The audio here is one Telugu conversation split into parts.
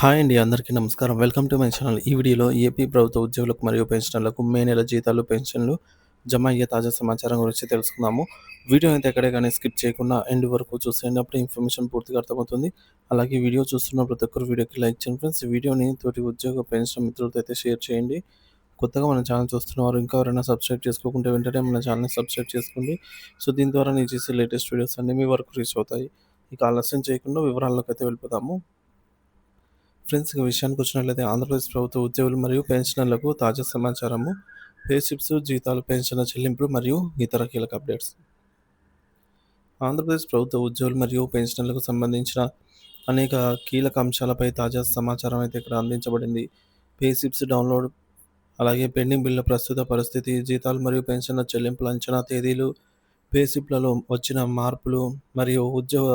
హాయ్ అండి అందరికీ నమస్కారం. Welcome to my channel. ఈ వీడియోలో ఏపీ ప్రభుత్వ ఉద్యోగులకు మరియు పెన్షనర్లకు మే నెల జీతాలు పెన్షన్లు జమ అయ్యే తాజా సమాచారం గురించి తెలుసుకుందాము. వీడియో అయితే ఎక్కడే కానీ స్కిప్ చేయకుండా ఎండ్ వరకు చూసేయండి అప్పుడు ఇన్ఫర్మేషన్ పూర్తిగా అర్థమవుతుంది. అలాగే వీడియో చూస్తున్న ప్రతి ఒక్కరు వీడియోకి లైక్ చేయండి ఫ్రెండ్స్. వీడియోని తోటి ఉద్యోగ పెన్షన్ మిత్రులతో అయితే షేర్ చేయండి. కొత్తగా మన ఛానల్ చూస్తున్నవారు ఇంకా ఎవరైనా సబ్స్క్రైబ్ చేసుకోకుంటే వెంటనే మన ఛానల్ని సబ్స్క్రైబ్ చేసుకోండి. సో దీని ద్వారా నేను చేసే లేటెస్ట్ వీడియోస్ అన్నీ మీ వరకు రీచ్ అవుతాయి. ఇక ఆలస్యం చేయకుండా వివరాల్లోకి అయితే వెళ్ళిపోతాము ఫ్రెండ్స్ ఇక విషయానికి వచ్చినట్లయితే ఆంధ్రప్రదేశ్ ప్రభుత్వ ఉద్యోగులు మరియు పెన్షనర్లకు తాజా సమాచారము. పేషిప్స్ జీతాలు పెన్షన్ల చెల్లింపులు మరియు ఇతర కీలక అప్డేట్స్. ఆంధ్రప్రదేశ్ ప్రభుత్వ ఉద్యోగులు మరియు పెన్షనర్లకు సంబంధించిన అనేక కీలక అంశాలపై తాజా సమాచారం అయితే ఇక్కడ అందించబడింది. పేషిప్స్ డౌన్లోడ్ అలాగే పెండింగ్ బిల్ల ప్రస్తుత పరిస్థితి జీతాలు మరియు పెన్షన్ల చెల్లింపుల అంచనా తేదీలు పేషిప్లలో వచ్చిన మార్పులు మరియు ఉద్యోగ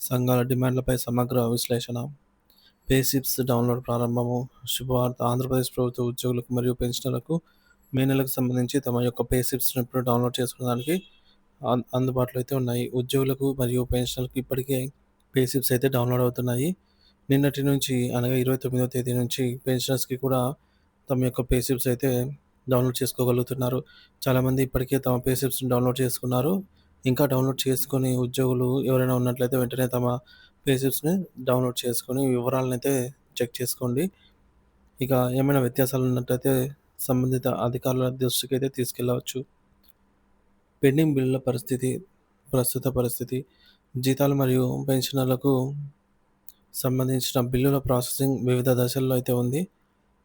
సంఘాల డిమాండ్లపై సమగ్ర విశ్లేషణ. పేసిప్స్ డౌన్లోడ్ ప్రారంభము. శుభవార్త. ఆంధ్రప్రదేశ్ ప్రభుత్వ ఉద్యోగులకు మరియు పెన్షనర్లకు మే నెలకు సంబంధించి తమ యొక్క పే ఇప్పుడు డౌన్లోడ్ చేసుకోవడానికి అందుబాటులో అయితే ఉన్నాయి. ఉద్యోగులకు మరియు పెన్షనర్లకు ఇప్పటికే పేసిప్స్ అయితే డౌన్లోడ్ అవుతున్నాయి. నిన్నటి నుంచి అనగా ఇరవై తొమ్మిదో తేదీ నుంచి పెన్షనర్స్కి కూడా తమ యొక్క పేసిప్స్ అయితే డౌన్లోడ్ చేసుకోగలుగుతున్నారు. చాలామంది ఇప్పటికే తమ పేసిప్స్ని డౌన్లోడ్ చేసుకున్నారు. ఇంకా డౌన్లోడ్ చేసుకొని ఉద్యోగులు ఎవరైనా ఉన్నట్లయితే వెంటనే తమ పేజెస్ని డౌన్లోడ్ చేసుకొని వివరాలను అయితే చెక్ చేసుకోండి. ఇక ఏమైనా వ్యత్యాసాలు ఉన్నట్టయితే సంబంధిత అధికారుల దృష్టికి అయితే తీసుకెళ్ళవచ్చు పెండింగ్ బిల్లుల పరిస్థితి ప్రస్తుత పరిస్థితి జీతాలు మరియు పెన్షనర్లకు సంబంధించిన బిల్లుల ప్రాసెసింగ్ వివిధ దశల్లో అయితే ఉంది.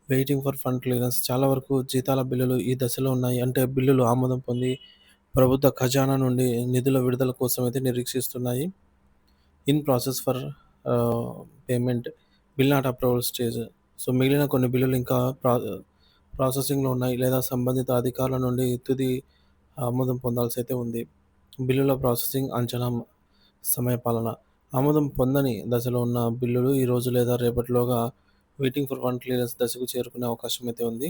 Waiting for fund clearance. చాలా వరకు జీతాల బిల్లులు ఈ దశలో ఉన్నాయి. అంటే బిల్లులు ఆమోదం పొంది ప్రభుత్వ ఖజానా నుండి నిధుల విడుదల కోసం అయితే నిరీక్షిస్తున్నాయి. In process for payment bill not approval stage. So మిగిలిన కొన్ని బిల్లులు ఇంకా ప్రా ప్రాసెసింగ్లో ఉన్నాయి. లేదా సంబంధిత అధికారుల నుండి తుది ఆమోదం పొందాల్సి అయితే ఉంది. బిల్లుల ప్రాసెసింగ్ అంచనా సమయపాలన ఆమోదం పొందని దశలో ఉన్న బిల్లులు ఈరోజు లేదా రేపటిలోగా వెయిటింగ్ ఫర్ వన్ క్లియరెన్స్ దశకు చేరుకునే అవకాశం అయితే ఉంది.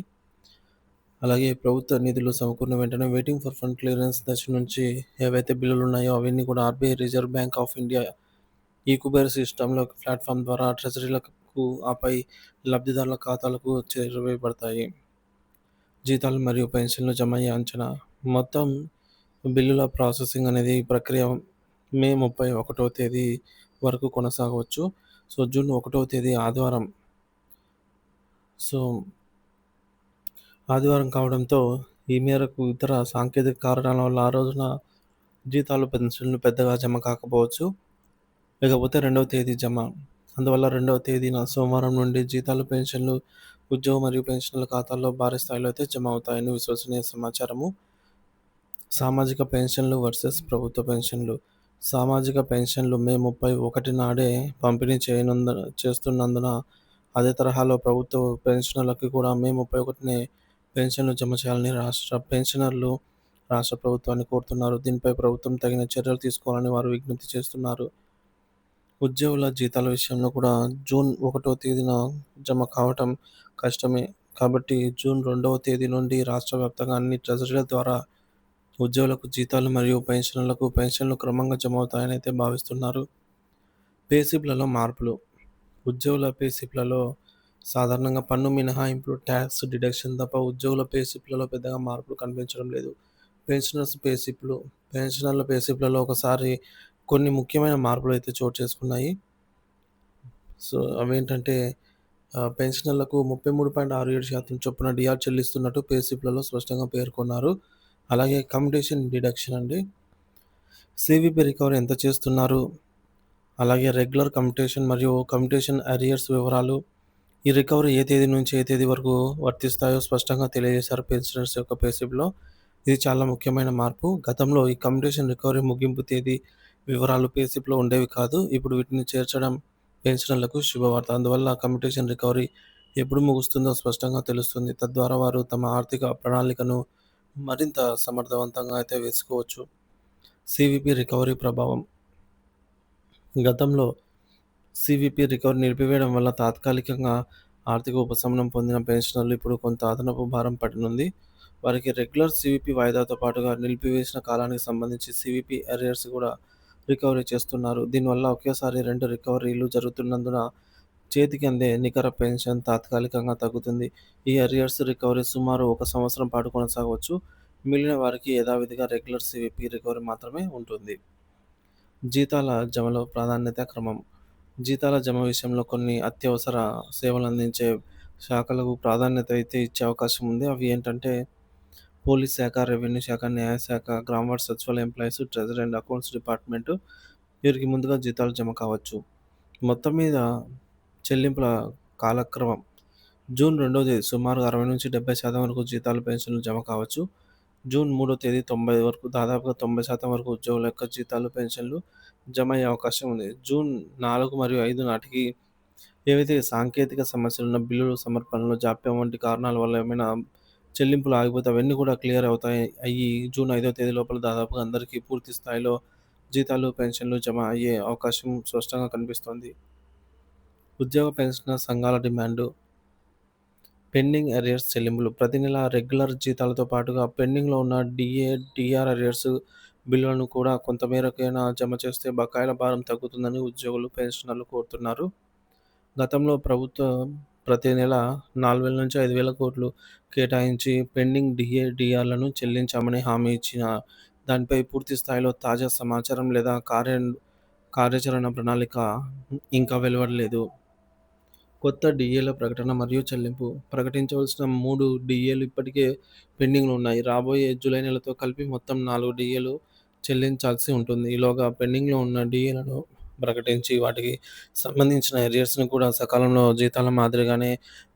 అలాగే ప్రభుత్వ నిధులు సమకూరిన వెంటనే వెయిటింగ్ ఫర్ ఫండ్ క్లియరెన్స్ దశ నుంచి ఏవైతే బిల్లులు ఉన్నాయో అవన్నీ కూడా RBI reserve bank of India e Kuber సిస్టంలో ప్లాట్ఫామ్ ద్వారా ట్రెజరీలకు ఆపై లబ్ధిదారుల ఖాతాలకు చేరవేయబడతాయి జీతాలు మరియు పెన్షన్లు జమ అయ్యే అంచనా. మొత్తం బిల్లుల ప్రాసెసింగ్ అనేది ప్రక్రియ మే ముప్పై ఒకటో తేదీ వరకు కొనసాగవచ్చు. సో జూన్ ఒకటో తేదీ ఆదివారం. సో ఆదివారం కావడంతో ఈ మేరకు ఇతర సాంకేతిక కారణాల వల్ల ఆ రోజున జీతాలు పెన్షన్లు పెద్దగా జమ కాకపోవచ్చు. లేకపోతే రెండవ తేదీ జమ. అందువల్ల రెండవ తేదీన సోమవారం నుండి జీతాలు పెన్షన్లు ఉద్యోగ మరియు పెన్షన్ల ఖాతాల్లో భారీ స్థాయిలో అయితే జమ అవుతాయని విశ్వసనీయ సమాచారము. సామాజిక పెన్షన్లు వర్సెస్ ప్రభుత్వ పెన్షన్లు. సామాజిక పెన్షన్లు మే ముప్పై ఒకటి నాడే పంపిణీ చేయనుంద చేస్తున్నందున అదే తరహాలో ప్రభుత్వ పెన్షనర్లకి కూడా మే ముప్పై ఒకటినే పెన్షన్లు జమ చేయాలని రాష్ట్ర పెన్షనర్లు రాష్ట్ర ప్రభుత్వాన్ని కోరుతున్నారు. దీనిపై ప్రభుత్వం తగిన చర్యలు తీసుకోవాలని వారు విజ్ఞప్తి చేస్తున్నారు. ఉద్యోగుల జీతాల విషయంలో కూడా జూన్ ఒకటో తేదీన జమ కావటం కష్టమే. కాబట్టి జూన్ రెండవ తేదీ నుండి రాష్ట్ర వ్యాప్తంగా అన్ని ట్రెజరీల ద్వారా ఉద్యోగులకు జీతాలు మరియు పెన్షన్లకు పెన్షన్లు క్రమంగా జమ అవుతాయని అయితే భావిస్తున్నారు. పేసిప్లలో మార్పులు. ఉద్యోగుల పేసిప్లలో సాధారణంగా పన్ను మినహాయింపులు ట్యాక్స్ డిడక్షన్ తప్ప ఉద్యోగుల పేసిప్లలో పెద్దగా మార్పులు కనిపించడం లేదు. పెన్షనర్స్ పేసిప్లు పెన్షనర్ల పేసిప్లలో ఒకసారి కొన్ని ముఖ్యమైన మార్పులు అయితే చోటు చేసుకున్నాయి. సో అవేంటంటే పెన్షనర్లకు ముప్పై మూడు పాయింట్ ఆరు ఏడు శాతం చొప్పున డిఆర్ చెల్లిస్తున్నట్టు పేసిప్లలో స్పష్టంగా పేర్కొన్నారు. అలాగే అకామిడేషన్ డిడక్షన్ అండి. సివిపి రికవరీ ఎంత చేస్తున్నారు? అలాగే రెగ్యులర్ కమిటేషన్ మరియు కమిటేషన్ అరియర్స్ వివరాలు ఈ రికవరీ ఏ తేదీ నుంచి ఏ తేదీ వరకు వర్తిస్తాయో స్పష్టంగా తెలియజేశారు పెన్షనర్స్ యొక్క పేసిప్లో ఇది చాలా ముఖ్యమైన మార్పు. గతంలో ఈ కమిటేషన్ రికవరీ ముగింపు తేదీ వివరాలు పేసిప్లో ఉండేవి కాదు. ఇప్పుడు వీటిని చేర్చడం పెన్షనర్లకు శుభవార్త. అందువల్ల కమ్యూటేషన్ రికవరీ ఎప్పుడు ముగుస్తుందో స్పష్టంగా తెలుస్తుంది. తద్వారా వారు తమ ఆర్థిక ప్రణాళికను మరింత సమర్థవంతంగా అయితే వేసుకోవచ్చు. సివిపి రికవరీ ప్రభావం. గతంలో సివిపి రికవరీ నిలిపివేయడం వల్ల తాత్కాలికంగా ఆర్థిక ఉపశమనం పొందిన పెన్షనర్లు ఇప్పుడు కొంత అదనపు భారం పడనుంది. వారికి రెగ్యులర్ సివిపి వాయిదాతో పాటుగా నిలిపివేసిన కాలానికి సంబంధించి సివిపి అరియర్స్ కూడా రికవరీ చేస్తున్నారు దీనివల్ల ఒకేసారి రెండు రికవరీలు జరుగుతున్నందున చేతికి అందే నికర పెన్షన్ తాత్కాలికంగా తగ్గుతుంది. ఈ అరియర్స్ రికవరీ సుమారు ఒక సంవత్సరం పాటు కొనసాగవచ్చు. మిగిలిన వారికి యథావిధిగా రెగ్యులర్ సివిపి రికవరీ మాత్రమే ఉంటుంది. జీతాల జమలో ప్రాధాన్యత క్రమం జీతాల జమ విషయంలో కొన్ని అత్యవసర సేవలు అందించే శాఖలకు ప్రాధాన్యత అయితే ఇచ్చే అవకాశం ఉంది. అవి ఏంటంటే పోలీస్ శాఖ, రెవెన్యూ శాఖ, న్యాయశాఖ, గ్రామవార్డ్ సచివాల employees, treasury and accounts department వీరికి ముందుగా జీతాలు జమ కావచ్చు. మొత్తం మీద చెల్లింపుల కాలక్రమం జూన్ రెండో తేదీ సుమారుగా అరవై నుంచి డెబ్బై శాతం వరకు జీతాలు, పెన్షన్లు జమ కావచ్చు. జూన్ మూడో తేదీ తొంభై వరకు దాదాపుగా తొంభై శాతం వరకు ఉద్యోగుల యొక్క జీతాలు, పెన్షన్లు జమ అయ్యే అవకాశం ఉంది. జూన్ నాలుగు మరియు ఐదు నాటికి ఏవైతే సాంకేతిక సమస్యలున్న బిల్లులు సమర్పణలో జాప్యం వంటి కారణాల వల్ల ఏమైనా చెల్లింపులు ఆగిపోతే అవన్నీ కూడా క్లియర్ అవుతాయి అయ్యి జూన్ ఐదో తేదీ లోపల దాదాపుగా అందరికీ పూర్తి స్థాయిలో జీతాలు, పెన్షన్లు జమ అయ్యే అవకాశం స్పష్టంగా కనిపిస్తోంది. ఉద్యోగ పెన్షన్ సంఘాల డిమాండు పెండింగ్ అరియర్స్ చెల్లింపులు ప్రతి నెల రెగ్యులర్ జీతాలతో పాటుగా పెండింగ్లో ఉన్న డిఏ, డిఆర్ అరియర్స్ బిల్లులను కూడా కొంతమేరకైనా జమ చేస్తే బకాయిల భారం తగ్గుతుందని ఉద్యోగులు, పెన్షనర్లు కోరుతున్నారు. గతంలో ప్రభుత్వం ప్రతి నెల నాలుగు వేల నుంచి ఐదు వేల కోట్లు కేటాయించి పెండింగ్ డిఏ, డిఆర్లను చెల్లించామని హామీ ఇచ్చిన దానిపై పూర్తి స్థాయిలో తాజా సమాచారం లేదా కార్య కార్యాచరణ ప్రణాళిక ఇంకా వెలువడలేదు. కొత్త డిఏల ప్రకటన మరియు చెల్లింపు ప్రకటించవలసిన మూడు డిఏలు ఇప్పటికే పెండింగ్లో ఉన్నాయి. రాబోయే జూలై నెలతో కలిపి మొత్తం నాలుగు డిఏలు చెల్లించాల్సి ఉంటుంది. ఈలోగా పెండింగ్లో ఉన్న డిఏలను ప్రకటించి వాటికి సంబంధించిన ఎరియర్స్ని కూడా సకాలంలో జీతాల మాదిరిగానే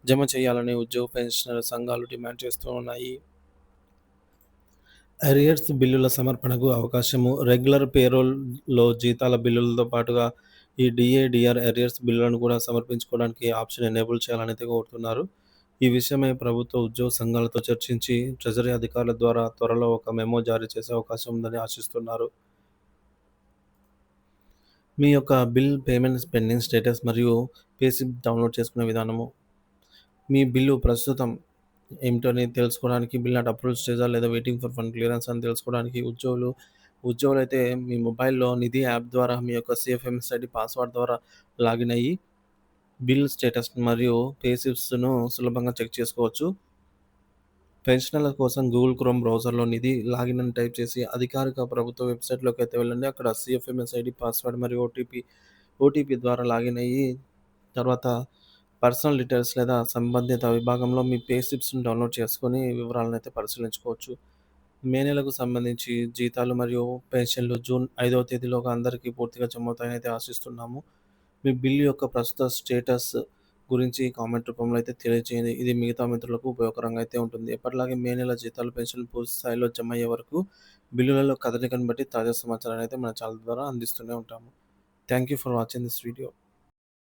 జమ చేయాలని ఉద్యోగ, పెన్షనర్ సంఘాలు డిమాండ్ చేస్తూ ఉన్నాయి. అరియర్స్ బిల్లుల సమర్పణకు అవకాశము రెగ్యులర్ పేరోల్‌లో జీతాల బిల్లులతో పాటుగా ఈ డిఏడిఆర్ ఎరియర్స్ అరియర్స్ బిల్లులను కూడా సమర్పించుకోవడానికి ఆప్షన్ ఎనేబుల్ చేయాలని కోరుతున్నారు. ఈ విషయమై ప్రభుత్వ, ఉద్యోగ సంఘాలతో చర్చించి ట్రెజరీ అధికారుల ద్వారా త్వరలో ఒక మెమో జారీ చేసే అవకాశం ఉందని ఆశిస్తున్నారు. మీ యొక్క బిల్ పేమెంట్ పెండింగ్ స్టేటస్ మరియు పేసిప్ డౌన్లోడ్ చేసుకునే విధానము మీ బిల్లు ప్రస్తుతం ఏమిటని తెలుసుకోవడానికి బిల్ నాట్ అప్రూవ్డ్ స్టేజా లేదా వెయిటింగ్ ఫర్ ఫండ్ క్లియరెన్స్ అని తెలుసుకోవడానికి ఉద్యోగులు ఉద్యోగులు అయితే మీ మొబైల్‌లో నిధి యాప్ ద్వారా మీ యొక్క సిఎఫ్ఎంఎస్ ఐడీ పాస్వర్డ్ ద్వారా లాగిన్ అయ్యి బిల్ స్టేటస్ మరియు పేసిప్స్ను సులభంగా చెక్ చేసుకోవచ్చు. పెన్షనర్ల కోసం గూగుల్ క్రోమ్ బ్రౌజర్‌లో నిధి లాగిన్ అని టైప్ చేసి అధికారిక ప్రభుత్వ వెబ్‌సైట్‌లోకి అయితే వెళ్ళండి. అక్కడ సిఎఫ్ఎంఎస్ ఐడి పాస్వర్డ్ మరియు ఓటీపీ ఓటీపీ ద్వారా లాగిన్ అయ్యి తర్వాత పర్సనల్ డీటెయిల్స్ లేదా సంబంధిత విభాగంలో మీ పేస్లిప్స్‌ని డౌన్లోడ్ చేసుకొని వివరాలను అయితే పరిశీలించుకోవచ్చు. మే నెలకు సంబంధించి జీతాలు మరియు పెన్షన్లు జూన్ ఐదవ తేదీలోగా అందరికీ పూర్తిగా జమ అవుతాయని అయితే ఆశిస్తున్నాము. మీ బిల్లు యొక్క ప్రస్తుత స్టేటస్ గురించి కామెంట్ రూపంలో అయితే తెలియజేయండి. ఇది మిగతా మిత్రులకు ఉపయోగకరంగా అయితే ఉంటుంది. ఎప్పటిలాగే మే నెల జీతాలు, పెన్షన్లు పూర్తి స్థాయిలో జమ అయ్యే వరకు బిల్లులలో కదలికను బట్టి తాజా సమాచారాన్ని అయితే మన ఛానల్ ద్వారా అందిస్తూనే ఉంటాము. Thank you for watching this video.